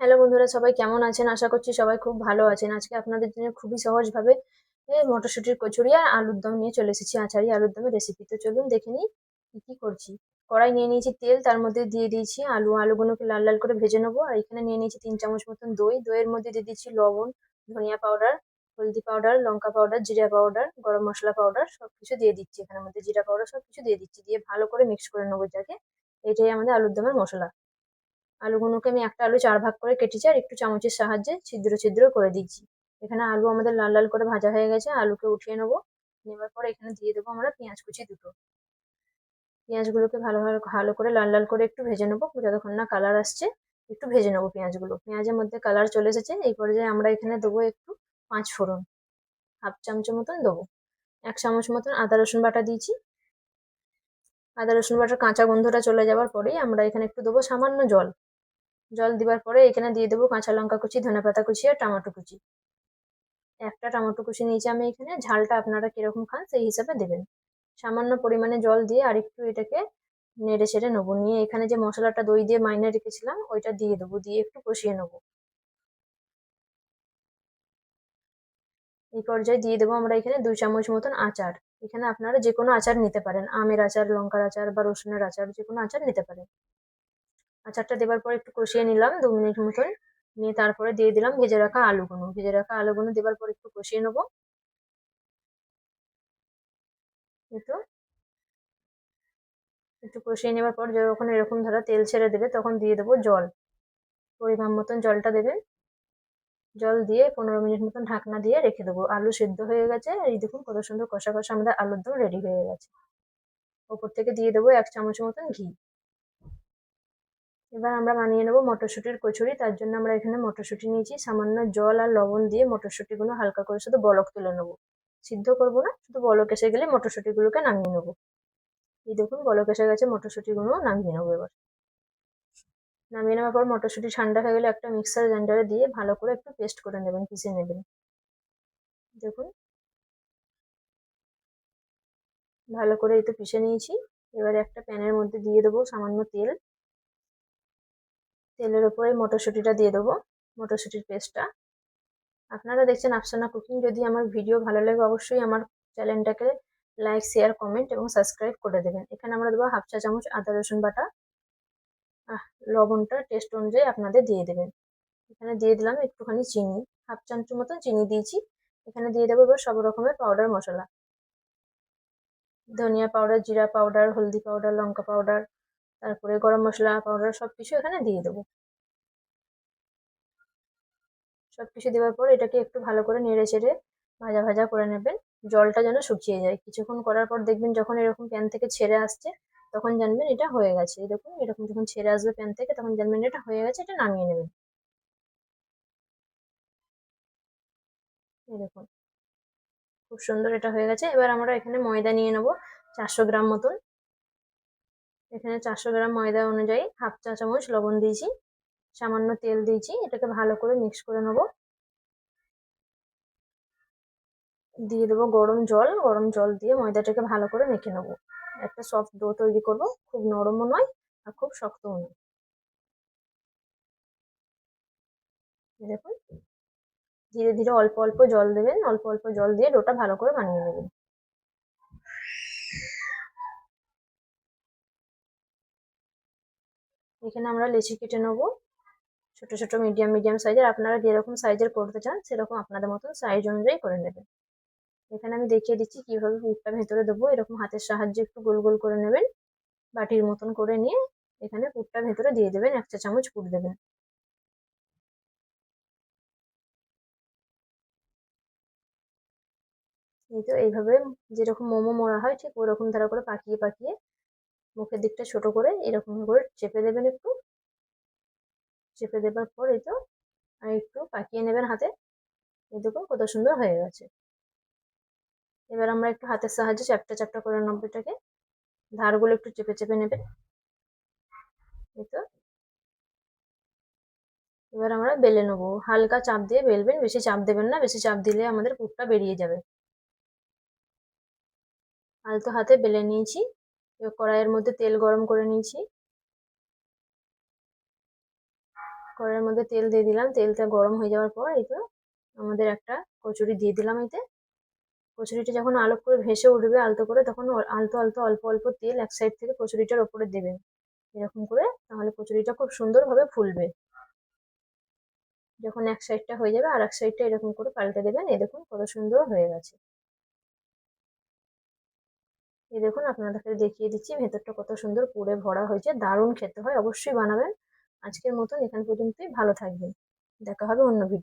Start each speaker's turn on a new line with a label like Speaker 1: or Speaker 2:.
Speaker 1: Hello বন্ধুরা সবাই কেমন আছেন? আশা করছি সবাই খুব ভালো আছেন। আজকে আপনাদের জন্য খুবই সহজভাবে এ, মটরশুঁটির কচুরি আর আলুর দম নিয়ে চলে এসেছি। আচারি আলুর দমের রেসিপি তো চলুন দেখে নিই কি কি করছি। কড়াই নিয়ে নিয়েছি তেল তার মধ্যে দিয়ে দিয়েছি আলু। আলুগুলোকে লাল লাল করে ভেজে নেব। আর এখানে নিয়ে নিয়েছি তিন চামচ মতন দই। দইয়ের মধ্যে দিয়ে দিচ্ছি লবণ ধনিয়া পাউডার হলদি পাউডার লঙ্কা পাউডার জিরা পাউডার গরম মশলা পাউডার সব কিছু দিয়ে দিচ্ছি এখানের মধ্যে। জিরা পাউডার সব কিছু দিয়ে দিচ্ছি। দিয়ে ভালো করে মিক্স করে নেব যাকে এটাই আমাদের আলুর দমের মশলা। আলুগুলোকে আমি একটা আলু চার ভাগ করে কেটেছি আর একটু চামচের সাহায্যে ছিদ্র ছিদ্র করে দিচ্ছি এখানে আলু আমাদের লাল লাল করে ভাজা হয়ে গেছে, আলুকে উঠিয়ে নেব। নেবার পর এখানে দিয়ে দেবো আমরা পেঁয়াজ কুচি দুটো। পেঁয়াজগুলোকে ভালো ভালো ভালো করে লাল লাল করে একটু ভেজে নেব, যতক্ষণ না কালার আসছে একটু ভেজে নেব পেঁয়াজগুলো। পেঁয়াজের মধ্যে কালার চলে এসেছে, এই পর্যায়ে আমরা এখানে দেবো একটু পাঁচ ফোড়ন, হাফ চামচ মতন দেবো। এক চামচ মতন আদা, রসুন বাটা দিয়েছি। আদা, রসুন বাটার কাঁচা গন্ধটা চলে যাওয়ার পরেই আমরা এখানে একটু দেবো সামান্য জল। জল দেওয়ার পরে এখানে দিয়ে দেবো কাঁচা লঙ্কা কুচি, ধনে পাতা কুচি আর টমেটো কুচি। একটা টমেটো কুচি নিয়েছি আমি এখানে, ঝালটা আপনারা কীরকম খান সেই হিসাবে দেবেন। সামান্য পরিমাণে জল দিয়ে আরেকটু এটাকে নেড়ে ছেড়ে নেব। নিয়ে এখানে যে মশলাটা দই দিয়ে মাইনে রেখেছিলাম, ওইটা দিয়ে দেবো, দিয়ে একটু কষিয়ে নেব। এই পর্যায়ে দিয়ে দেবো আমরা এখানে দুই চামচ মতন আচার। এখানে আপনারা যে কোনো আচার নিতে পারেন, আমের আচার, লঙ্কার আচার বা রসুনের আচার যে কোনো আচার নিতে পারেন। আচারটা দেবার পর একটু কষিয়ে নিলাম দু মিনিট মতন। নিয়ে তারপরে দিয়ে দিলাম ভেজে রাখা আলুগুলো ভেজে রাখা আলুগুলো দেবার পর একটু কষিয়ে নেব। একটু একটু কষিয়ে নেবার পর যখন এরকম ধরো তেল ছেড়ে দেবে তখন দিয়ে দেবো জল। পরিমাণ মতন জলটা দেবেন জল দিয়ে পনেরো মিনিট মতন ঢাকনা দিয়ে রেখে দেবো। আলু সেদ্ধ হয়ে গেছে। আর এই দেখুন কত সুন্দর কষা কষা আমাদের আলুর দম রেডি হয়ে গেছে। ওপর থেকে দিয়ে দেবো এক চামচ মতন ঘি। এবার আমরা বানিয়ে নেব মটরশুঁটির কচুরি। তার জন্য আমরা এখানে মটরশুঁটি নিয়েছি। সামান্য জল আর লবণ দিয়ে মটরশুঁটিগুলো হালকা করে শুধু বলক তুলে নেব। সিদ্ধ করব না, শুধু বলক এসে গেলে মটরশুঁটিগুলোকে নামিয়ে নেব। এই দেখুন, বলক এসে গেছে, মটরশুঁটিগুলো নামিয়ে নেব এবার। নামিয়ে নেওয়ার পর মটরশুঁটি ঠান্ডা হয়ে গেলে একটা মিক্সার গ্রাইন্ডারে দিয়ে ভালো করে একটু পেস্ট করে নেবেন, পিষে নেবেন। দেখুন। ভালো করে এই তো পিষে নিয়েছি। এবারে একটা প্যানের মধ্যে দিয়ে দেবো সামান্য তেল। তেলের ওপরে মটরশুঁটিটা দিয়ে দেবো, মটরশুঁটির পেস্টটা আপনারা দেখছেন আফসানা কুকিং। যদি আমার ভিডিও ভালো লাগে, অবশ্যই আমার চ্যানেলটাকে লাইক শেয়ার কমেন্ট এবং সাবস্ক্রাইব করে দেবেন। এখানে আমরা দেবো হাফ চা চামচ আদা, রসুন বাটা। লবণটা টেস্ট অনুযায়ী আপনাদের দিয়ে দেবেন। এখানে দিয়ে দিলাম একটুখানি চিনি, হাফ চামচ মতন চিনি দিয়েছি। এখানে দিয়ে দেবো এবার সব রকমের পাউডার মশলা। ধনিয়া পাউডার জিরা পাউডার হলদি পাউডার লঙ্কা পাউডার তারপরে গরম মশলা, পাউডার সব কিছু এখানে দিয়ে দেবো। সব কিছু দেওয়ার পর এটাকে একটু ভালো করে নেড়ে চেড়ে ভাজা ভাজা করে নেবেন। জলটা যেন শুকিয়ে যায়। কিছুক্ষণ করার পর দেখবেন যখন এরকম প্যান থেকে ছেড়ে আসছে, তখন জানবেন এটা হয়ে গেছে। এরকম এরকম যখন ছেড়ে আসবে প্যান থেকে, তখন জানবেন এটা হয়ে গেছে, এটা নামিয়ে নেবেন। এরকম খুব সুন্দর এটা হয়ে গেছে। এবার আমরা এখানে ময়দা নিয়ে নেব, চারশো গ্রাম মতন। এখানে চারশো গ্রাম ময়দা অনুযায়ী হাফ চা চামচ লবণ দিয়েছি। সামান্য তেল দিয়েছি, এটাকে ভালো করে মিক্স করে নেব। দিয়ে দেবো গরম জল গরম জল দিয়ে ময়দাটাকে ভালো করে মেখে নেব। একটা সফট ডো তৈরি করব, খুব নরমও নয় আর খুব শক্তও নয়। দেখুন, ধীরে ধীরে অল্প অল্প জল দেবেন, অল্প অল্প জল দিয়ে ডোটা ভালো করে বানিয়ে নেবেন। এখানে আমরা লেচি কেটে নেব। ছোট ছোট মিডিয়াম মিডিয়াম সাইজের আপনারা যেরকম সাইজের করতে চান, সেরকম আপনাদের মতন সাইজ অনুযায়ী করে নেবেন। এখানে আমি দেখিয়ে দিচ্ছি কীভাবে পুরটা ভেতরে দেবো। এরকম হাতের সাহায্যে একটু গোল গোল করে নেবেন। বাটির মতন করে নিয়ে এখানে পুরটা ভেতরে দিয়ে দেবেন। এক চা চামচ পুর দেবেন। এই তো এইভাবে যেরকম মোমো মোড়া হয়, ঠিক ওরকম ধারা করে পাকিয়ে পাকিয়ে মুখের দিকটা ছোট করে এরকম করে চেপে দেবেন একটু। চেপে দেবার পর এই তো আর একটু পাকিয়ে নেবেন হাতে। এই দেখুন কত সুন্দর হয়ে গেছে। এবার আমরা একটু হাতের সাহায্যে চ্যাপটা চ্যাপটা করে নেব ধারগুলো একটু চেপে চেপে নেবেন। এই তো। এবার আমরা বেলে নেব। হালকা চাপ দিয়ে বেলবেন, বেশি চাপ দেবেন না, বেশি চাপ দিলে আমাদের পুরটা বেরিয়ে যাবে। আলতো হাতে বেলে নিয়েছি। কড়াইয়ের মধ্যে তেল গরম করে নিয়েছি। কড়াইয়ের মধ্যে তেল দিয়ে দিলাম। তেলটা গরম হয়ে যাওয়ার পর এই তো আমাদের একটা কচুরি দিয়ে দিলাম এতে। কচুরিটা যখন আলো করে ভেসে উঠবে আলতো করে, তখন আলতো আলতো, অল্প অল্প তেল এক সাইড থেকে কচুরিটার ওপরে দেবেন এরকম করে তাহলে কচুরিটা খুব সুন্দরভাবে ফুলবে। যখন এক সাইডটা হয়ে যাবে আর এক সাইডটা এরকম করে পাল্টে দেবেন এই দেখুন কত সুন্দর হয়ে গেছে। এই দেখুন আপনাদেরকে দেখিয়ে দিচ্ছি, ভেতরটা কত সুন্দর পুরে ভরা হয়েছে, দারুণ খেতে হয়, অবশ্যই বানাবেন। আজকের মতন এখান পর্যন্তই, ভালো থাকবেন। দেখা হবে অন্য ভিডিও